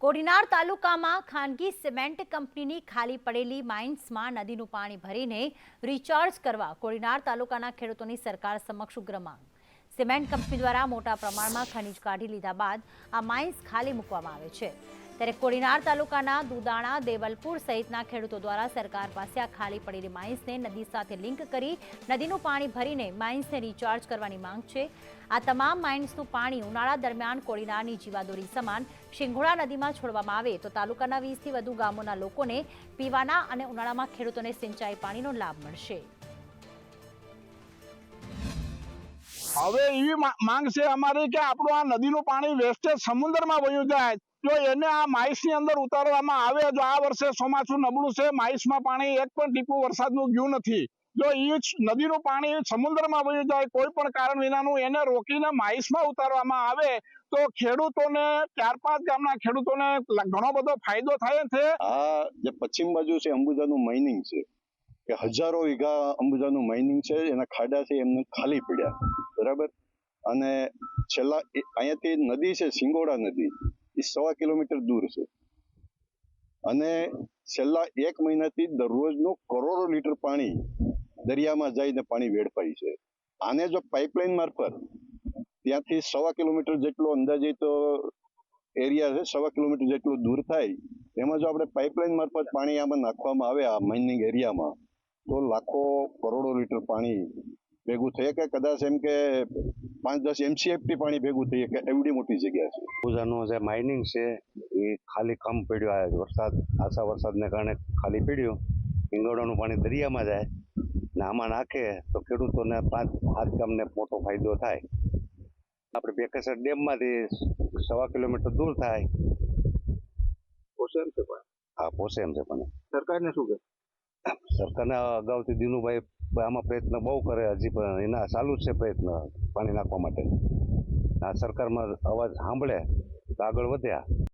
કોડીનાર તાલુકામાં ખાનગી સિમેન્ટ કંપનીની ખાલી પડેલી માઇન્સમાં નદીનું પાણી ભરીને રિચાર્જ કરવા કોડીનાર તાલુકાના ખેડૂતોની સરકાર સમક્ષ ઉગ્ર માંગ. સિમેન્ટ કંપની દ્વારા મોટા પ્રમાણમાં ખનીજ કાઢી લીધા બાદ આ માઇન્સ ખાલી મૂકવામાં આવે છે. ત્યારે કોડીનાર તાલુકાના દુદાણા, દેવલપુર સહિતના ખેડૂતો દ્વારા સરકાર પાસે આ ખાલી પડેલી માઇન્સને નદી સાથે લિંક કરી નદીનું પાણી ભરીને માઇન્સને રિચાર્જ કરવાની માંગ છે. આ તમામ માઇન્સનું પાણી ઉનાળા દરમિયાન કોડીનારની જીવાદોરી સમાન શિંગોળા નદીમાં છોડવામાં આવે તો તાલુકાના વીસથી વધુ ગામોના લોકોને પીવાના અને ઉનાળામાં ખેડૂતોને સિંચાઈ પાણીનો લાભ મળશે. હવે એવી માંગ છે અમારી કે આપણું આ નદીનું પાણી વેસ્ટેજ સમુદ્રમાં વયું જાય. જો એને આ માઇસની અંદર ઉતારવામાં આવે જો. આ વર્ષે ચોમાસું નબળું છે. માઇસમાં પાણી એક પણ ટીપું વરસાદનું ગયું નથી. જો એ નદીનું પાણી સમુદ્રમાં વહી જાય, કોઈ પણ કારણ વિનાનું એને રોકીને માઇસમાં ઉતારવામાં આવે, તો ખેડૂતોને ચાર પાંચ ગામના ખેડૂતોને ઘણો બધો ફાયદો થાય છે. આ જે પશ્ચિમ બાજુ છે, અંબુજાનું માઇનિંગ છે, કે હજારો વીઘા અંબુજાનું માઇનિંગ છે, એના ખાડા છે, એમને ખાલી પડ્યા. બરાબર? અને છેલ્લા અહીંયાથી નદી છે, સિંગોડા નદી. એ સવા કિલોમીટર દૂર છે. અને છેલ્લા એક મહિનાથી દરરોજનું કરોડો લીટર પાણી દરિયામાં જઈને પાણી વેડફાય છે. આને જો પાઇપલાઇન મારફત ત્યાંથી સવા કિલોમીટર જેટલો અંદાજે તો એરિયા છે, સવા કિલોમીટર જેટલું દૂર થાય, એમાં જો આપણે પાઇપલાઇન મારફત પાણી આમાં નાખવામાં આવે, આ માઇનિંગ એરિયામાં, તો લાખો કરોડો લીટર પાણી ભેગું થઈ કે કદાચ એમ કે પાંચ દસ એમસીએફટી પાણી ભેગું થઈ કે એવડી મોટી જગ્યા છે. પૂજાનું જે માઇનિંગ છે એ ખાલી કમ પડ્યું આ વરસાદ આશા વરસાદને કારણે ખાલી પડ્યું. હિંગોળાનું પાણી દરિયામાં જાય ને આમાં નાખે તો ખેડૂતોને પાંચ હાથ ગામને મોટો ફાયદો થાય. આપણે બેકેસર ડેમમાંથી સવા કિલોમીટર દૂર થાય. પોષણ છે પણ? હા પોસે એમ છે પણ. સરકારને શું કે સરકારને અગાઉથી દિનુભાઈ આમાં પ્રયત્ન બહુ કરે હજી, પણ એના ચાલુ જ છે પ્રયત્ન પાણી નાખવા માટે. આ સરકારમાં અવાજ સાંભળે, તો આગળ વધ્યા.